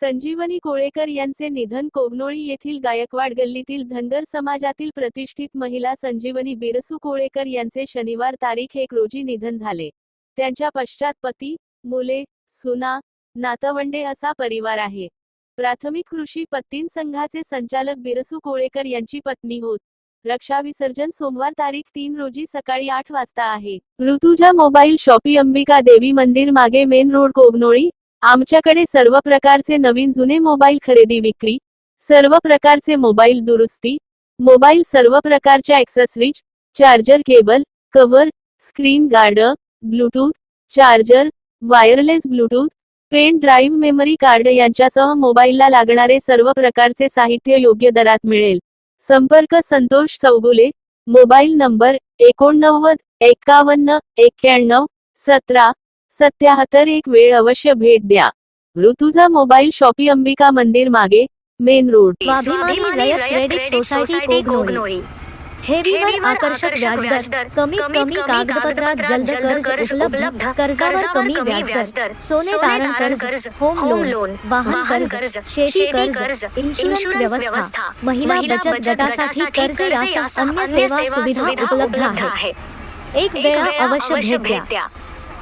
संजीवनी कोळेकर यांचे निधन कोगनोळी येथील गायकवाड गल्लीतील धनगर समाजातील प्रतिष्ठित महिला संजीवनी बिरसू कोळेकर यांचे शनिवार तारीख एक रोजी निधन झाले. त्यांच्या पश्चात पती मुले सुना नातवंडे असा परिवार आहे. प्राथमिक कृषी पत्तीन संघाचे संचालक बिरसू कोळेकर यांची पत्नी होत. रक्षा विसर्जन सोमवार तारीख तीन रोजी सकाळी आठ वाजता आहे. ऋतुजा मोबाईल शॉपी अंबिका देवी मंदिर मागे मेन रोड कोगनोळी आमच्याकडे सर्व प्रकारचे नवीन जुने मोबाईल खरेदी विक्री सर्व प्रकारचे मोबाईल दुरुस्ती मोबाईल सर्व प्रकारच्या accessories charger cable cover screen guard bluetooth charger wireless bluetooth pen drive memory card यांच्यासह मोबाईलला लागणारे सर्व प्रकारचे साहित्य योग्य दरात मिळेल. संपर्क संतोष चौगुले मोबाईल नंबर एकोणनव्वद एक्कावन्न एक्क्याण्णव सतरा सत्याहत्तर एक वेळ अवश्य भेट द्या. ऋतुजा मोबाईल शॉपी अंबिका मंदिर मागे मेन रोड. स्वाभिमानी रयत क्रेडिट सोसायटी कोगनोळी. ठेवीवर आकर्षक व्याजदर. कमीत कमी कागदपत्रात जलद कर्ज उपलब्ध. कर्जावर कमी व्याजदर. सोने तारण कर्ज होम लोन वाहन कर्ज शेती कर्ज इन्शुरन्स व्यवस्था. महिला बचत गटासाठी कर्ज यासह अन्य सेवा सुविधा उपलब्ध आहे. एक वेळा अवश्य भेट द्या.